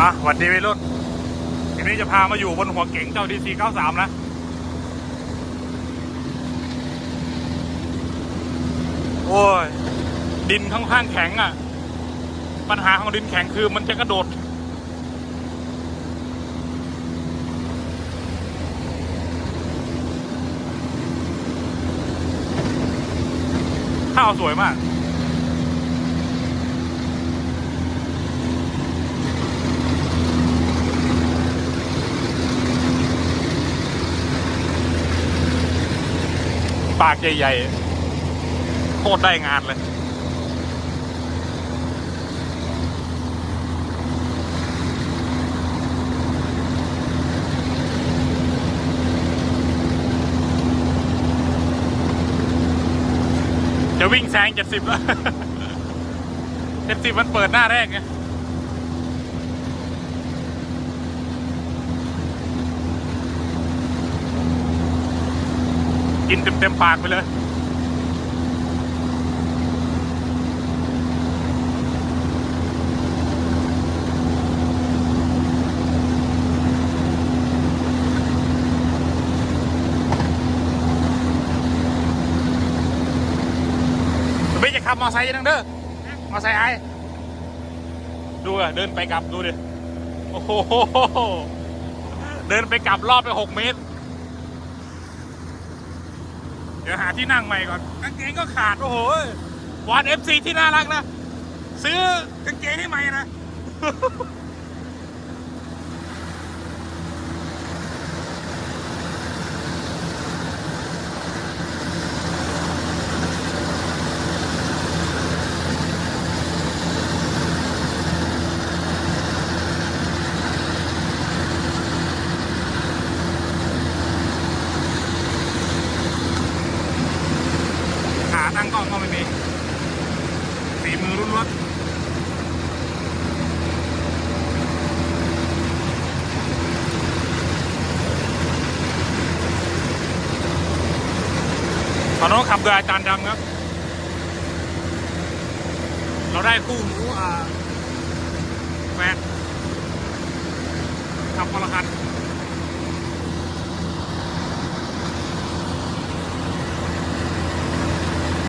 อะหวัดดีวัยรุ่นทีนี้จะพามาอยู่บนหัวเก๋งเจ้าดีซี93นะ โอ้ย ดินค่อนข้างแข็งอะ ปัญหาของดินแข็งคือมันจะกระโดด ข้าวสวยมาก ปากใหญ่ๆโคตรได้งานเลย จะวิ่งแซงเจ็ดสิบแล้วเจ็ดสิบมันเปิดหน้าแรกไง กินเต็มเต็มๆปากไปเลยไม่จะขับมอไซค์นังเด้อมอไซค์ไอ้ดูอะเดินไปกลับดูดิ โอ้โห เดินไปกลับรอบไปหกเมตร เดี๋ยวหาที่นั่งใหม่ก่อนกางเกงก็ขาดโอ้โหวานเอฟซีที่น่ารักนะ ซื้อกางเกงให้ใหม่นะ ตั้งกล้องก็ไม่มีฝีมือรุ่นรถตอนน้องขับโดยอาจารย์ดำครับ เราได้คู่หมูอ่าแฟนขับคนละคัน